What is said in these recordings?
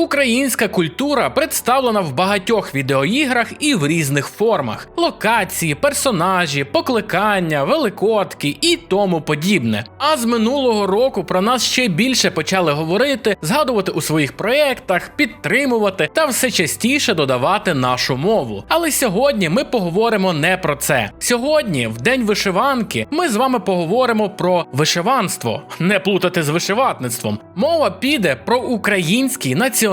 Українська культура представлена в багатьох відеоіграх і в різних формах: локації, персонажі, покликання, великодки і тому подібне. А з минулого року про нас ще більше почали говорити, згадувати у своїх проєктах, підтримувати та все частіше додавати нашу мову. Але сьогодні ми поговоримо не про це. Сьогодні, в день вишиванки, ми з вами поговоримо про вишиванство, не плутати з вишиватництвом. Мова піде про український національний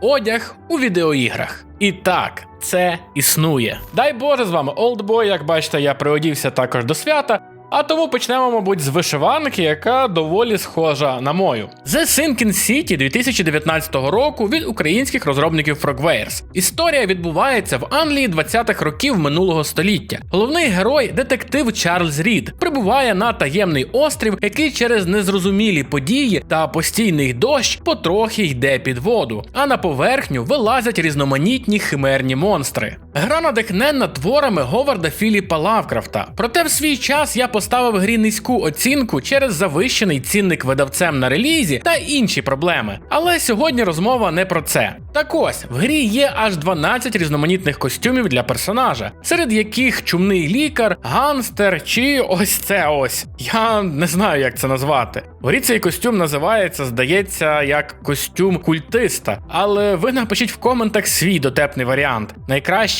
одяг у відеоіграх. І так, це існує. Дай Боже з вами Олдбой. Як бачите, я приодівся також до свята. А тому почнемо, мабуть, з вишиванки, яка доволі схожа на мою. The Sinking City 2019 року від українських розробників Frogwares. Історія відбувається в Англії 20-х років минулого століття. Головний герой, детектив Чарльз Рід, прибуває на таємний острів, який через незрозумілі події та постійний дощ потрохи йде під воду, а на поверхню вилазять різноманітні химерні монстри. Гра надихненна творами Говарда Філіпа Лавкрафта. Проте в свій час я поставив грі низьку оцінку через завищений цінник видавцем на релізі та інші проблеми. Але сьогодні розмова не про це. Так ось в грі є аж 12 різноманітних костюмів для персонажа, серед яких чумний лікар, ганстер чи ось це ось. Я не знаю, як це назвати. В грі цей костюм називається, здається, як костюм культиста. Але ви напишіть в коментах свій дотепний варіант.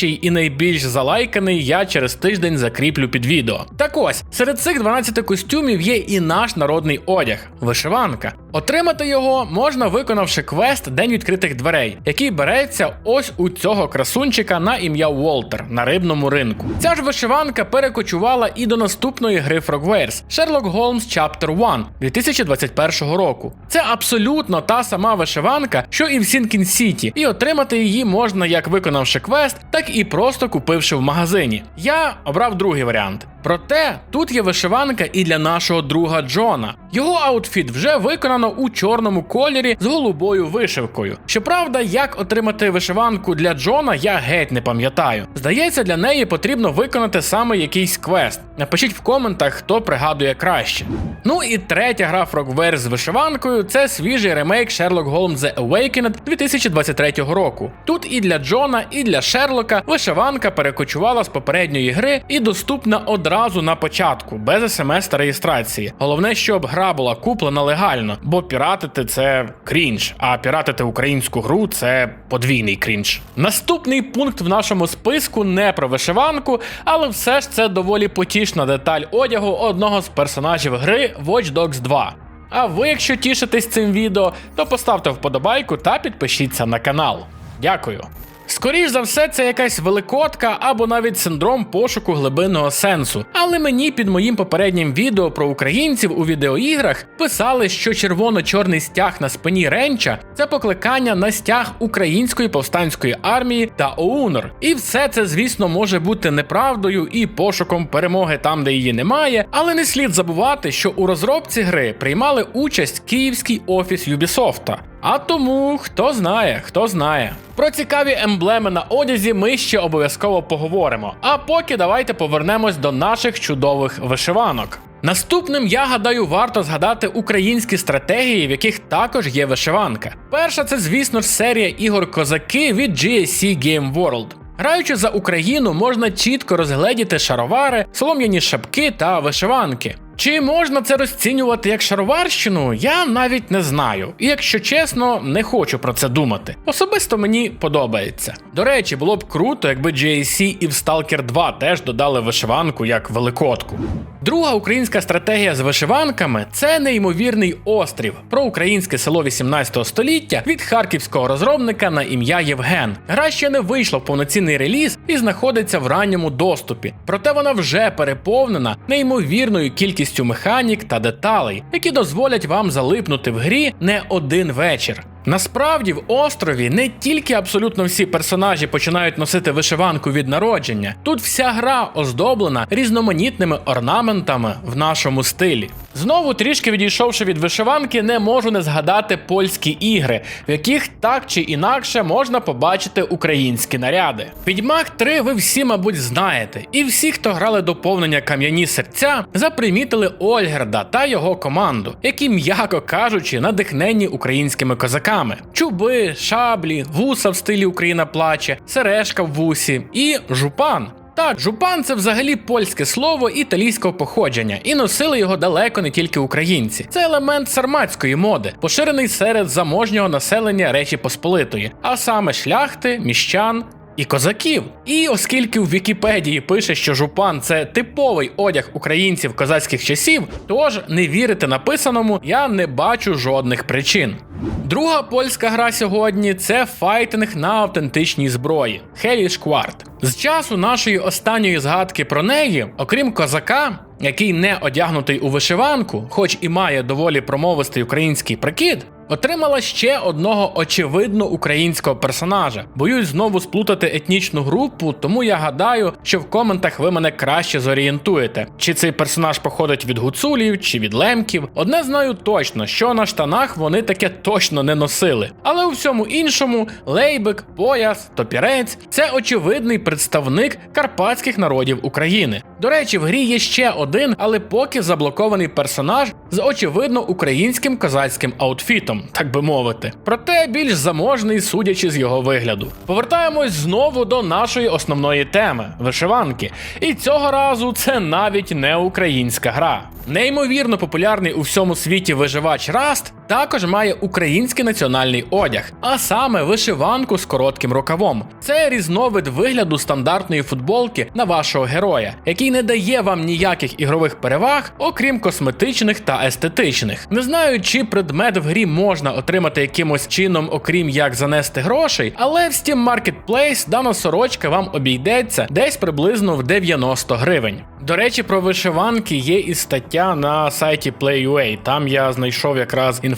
Найкращий і найбільш залайканий я через тиждень закріплю під відео. Так ось, серед цих 12 костюмів є і наш народний одяг вишиванка. Отримати його можна виконавши квест День відкритих дверей, який береться ось у цього красунчика на ім'я Уолтер на рибному ринку. Ця ж вишиванка перекочувала і до наступної гри Frogwares Sherlock Holmes Chapter 1 2021 року. Це абсолютно та сама вишиванка, що і в Sinking City, і отримати її можна як виконавши квест, так і просто купивши в магазині. Я обрав другий варіант. Проте тут є вишиванка і для нашого друга Джона. Його аутфіт вже виконано у чорному кольорі з голубою вишивкою. Щоправда, як отримати вишиванку для Джона, я геть не пам'ятаю. Здається, для неї потрібно виконати саме якийсь квест. Напишіть в коментах, хто пригадує краще. Ну і третя гра Frogwares з вишиванкою це свіжий ремейк Sherlock Holmes The Awakened 2023 року. Тут і для Джона, і для Шерлока вишиванка перекочувала з попередньої гри і доступна одразу на початку, без смс та реєстрації. Головне, щоб гра була куплена легально, бо піратити це крінж, а піратити українську гру це подвійний крінж. Наступний пункт в нашому списку не про вишиванку, але все ж це доволі потішна деталь одягу одного з персонажів гри Watch Dogs 2. А ви, якщо тішитесь цим відео, то поставте вподобайку та підпишіться на канал. Дякую. Скоріш за все, це якась великодка або навіть синдром пошуку глибинного сенсу. Але мені під моїм попереднім відео про українців у відеоіграх писали, що червоно-чорний стяг на спині Ренча це покликання на стяг української повстанської армії та ОУНР. І все це, звісно, може бути неправдою і пошуком перемоги там, де її немає. Але не слід забувати, що у розробці гри приймали участь київський офіс Юбісофта. А тому хто знає, хто знає. Про цікаві емблеми на одязі ми ще обов'язково поговоримо. А поки давайте повернемось до наших чудових вишиванок. Наступним, я гадаю, варто згадати українські стратегії, в яких також є вишиванка. Перша це, звісно ж, серія ігор Козаки від GSC Game World. Граючи за Україну, можна чітко розгледіти шаровари, солом'яні шапки та вишиванки. Чи можна це розцінювати як шароварщину, я навіть не знаю. І якщо чесно, не хочу про це думати. Особисто мені подобається. До речі, було б круто, якби GAC і в Stalker 2 теж додали вишиванку як великодку. Друга українська стратегія з вишиванками це неймовірний острів про українське село 18 століття від харківського розробника на ім'я Євген. Гра ще не вийшла в повноцінний реліз і знаходиться в ранньому доступі. Проте вона вже переповнена неймовірною кількістю механік та деталей, які дозволять вам залипнути в грі не один вечір. Насправді в острові не тільки абсолютно всі персонажі починають носити вишиванку від народження. Тут вся гра оздоблена різноманітними орнаментами в нашому стилі. Знову трішки відійшовши від вишиванки, не можу не згадати польські ігри, в яких так чи інакше можна побачити українські наряди. Відьмак 3 ви всі, мабуть, знаєте, і всі, хто грали доповнення кам'яні серця, запримітили Ольгерда та його команду, які, м'яко кажучи, надихнені українськими козаками. чуби, шаблі, вуса в стилі Україна плаче, сережка в вусі і жупан. Так, жупан це взагалі польське слово італійського походження, і носили його далеко не тільки українці. Це елемент сарматської моди, поширений серед заможнього населення Речі Посполитої, а саме шляхти, міщан. І козаків. І оскільки в Вікіпедії пише, що жупан це типовий одяг українців козацьких часів, тож не вірити написаному я не бачу жодних причин. Друга польська гра сьогодні це файтинг на автентичній зброї Hellish Quart. З часу нашої останньої згадки про неї, окрім козака, який не одягнутий у вишиванку, хоч і має доволі промовистий український прикид, отримала ще одного очевидно українського персонажа. Боюсь знову сплутати етнічну групу, тому я гадаю, що в коментах ви мене краще зорієнтуєте, чи цей персонаж походить від гуцулів чи від лемків. Одне знаю точно, що на штанах вони таке точно не носили. Але у всьому іншому лейбик, пояс, топірець це очевидний представник карпатських народів України. До речі, в грі є ще один, але поки заблокований персонаж з очевидно українським козацьким аутфітом, так би мовити. Проте більш заможний, судячи з його вигляду. Повертаємось знову до нашої основної теми вишиванки. І цього разу це навіть не українська гра. Неймовірно популярний у всьому світі виживач Раст також має український національний одяг, а саме вишиванку з коротким рукавом. Це різновид вигляду стандартної футболки на вашого героя, який не дає вам ніяких ігрових переваг, окрім косметичних та естетичних. Не знаю, чи предмет в грі можна отримати якимось чином, окрім як занести грошей, але в Steam Marketplace дана сорочка вам обійдеться десь приблизно в 90 гривень. До речі, про вишиванки є і стаття на сайті Play.ua. Там я знайшов якраз інформацію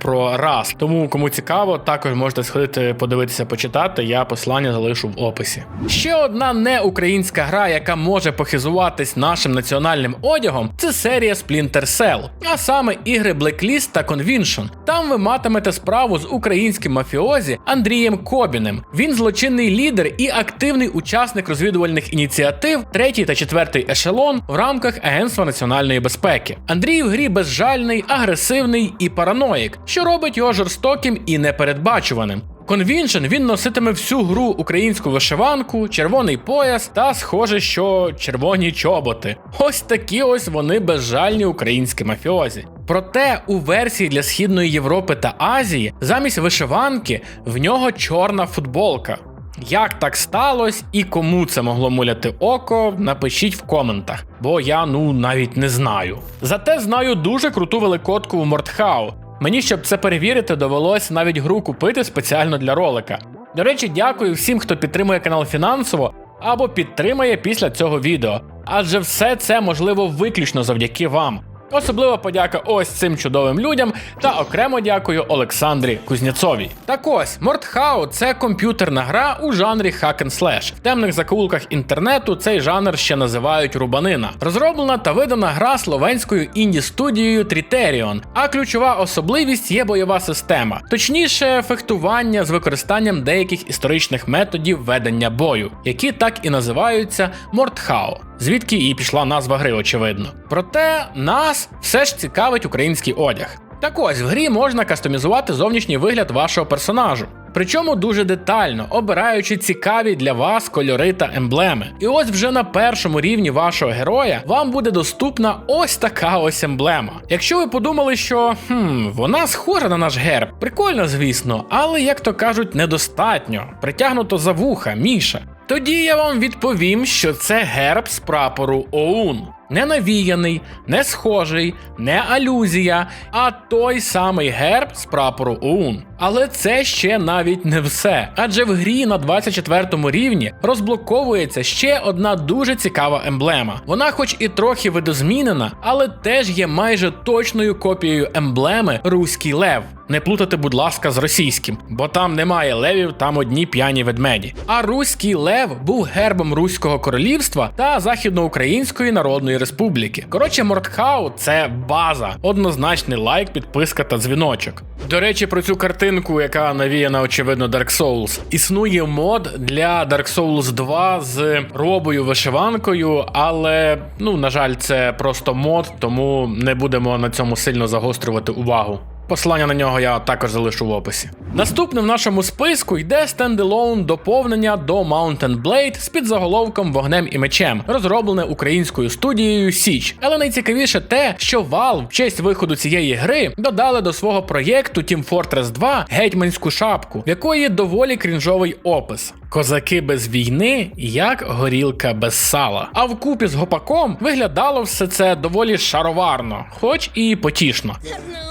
про раз. Тому кому цікаво, також можете сходити подивитися, почитати. Я посилання залишу в описі. Ще одна неукраїнська гра, яка може похизуватись нашим національним одягом, це серія Splinter Cell, а саме ігри Blacklist та Convention. Там ви матимете справу з українським мафіозі Андрієм Кобіним. Він злочинний лідер і активний учасник розвідувальних ініціатив, третій та четвертий ешелон в рамках Агентства національної безпеки. Андрій в грі безжальний, агресивний і параноїк, що робить його жорстоким і непередбачуваним. Конвіншн він носитиме всю гру українську вишиванку, червоний пояс та, схоже, що червоні чоботи. Ось такі ось вони безжальні українські мафіозі. Проте у версії для Східної Європи та Азії замість вишиванки в нього чорна футболка. Як так сталося і кому це могло муляти око, напишіть в коментах, бо я ну навіть не знаю. Зате знаю дуже круту великодку в Мортхау. Мені, щоб це перевірити, довелось навіть гру купити спеціально для ролика. До речі, дякую всім, хто підтримує канал фінансово або підтримає після цього відео, адже все це можливо виключно завдяки вам. Особлива подяка ось цим чудовим людям та окремо дякую Олександрі Кузнєцовій. Так ось, Мортхау це комп'ютерна гра у жанрі and slash. В темних закоулках інтернету цей жанр ще називають рубанина. Розроблена та видана гра словенською інді студією Triterion, а ключова особливість є бойова система, точніше, фехтування з використанням деяких історичних методів ведення бою, які так і називаються Мортхау. Звідки і пішла назва гри, очевидно. Проте нас все ж цікавить український одяг. Так ось в грі можна кастомізувати зовнішній вигляд вашого персонажу. Причому дуже детально, обираючи цікаві для вас кольори та емблеми. І ось вже на першому рівні вашого героя вам буде доступна ось така ось емблема. Якщо ви подумали, що хм, вона схожа на наш герб, прикольно, звісно, але як то кажуть, недостатньо. Притягнуто за вуха, Міша. Тоді я вам відповім, що це герб з прапору ОУН. Не навіяний, не схожий, не алюзія, а той самий герб з прапору ОУН. Але це ще навіть не все. Адже в грі на 24 рівні розблоковується ще одна дуже цікава емблема. Вона, хоч і трохи видозмінена, але теж є майже точною копією емблеми Руський Лев. Не плутати, будь ласка, з російським, бо там немає левів, там одні п'яні ведмеді. А Руський Лев був гербом Руського королівства та Західноукраїнської Народної Республіки. Коротше, Мортхау це база, однозначний лайк, підписка та дзвіночок. До речі, про цю картинку, яка навіяна, очевидно, Dark Souls. Існує мод для Dark Souls 2 з робою вишиванкою, але, ну, на жаль, це просто мод, тому не будемо на цьому сильно загострювати увагу. Посилання на нього я також залишу в описі. Наступним в нашому списку йде стендалон доповнення до Mountain Blade з підзаголовком Вогнем і мечем, розроблене українською студією Січ. Але найцікавіше те, що Valve в честь виходу цієї гри додали до свого проєкту Team Fortress 2 гетьманську шапку, в якої доволі крінжовий опис. Козаки без війни, як горілка без сала. А вкупі з гопаком виглядало все це доволі шароварно, хоч і потішно. Гарна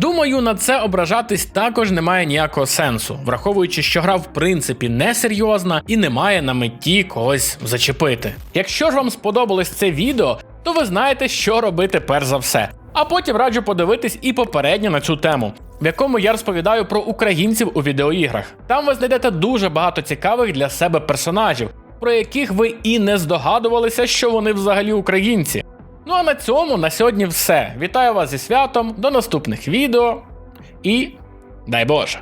Думаю, на це ображатись також немає ніякого сенсу, враховуючи, що гра в принципі несерйозна і не має на меті когось зачепити. Якщо ж вам сподобалось це відео, то ви знаєте, що робити перш за все. А потім раджу подивитись і попереднє на цю тему, в якому я розповідаю про українців у відеоіграх. Там ви знайдете дуже багато цікавих для себе персонажів, про яких ви і не здогадувалися, що вони взагалі українці. Ну а на цьому на сьогодні все. Вітаю вас зі святом, до наступних відео і дай Боже!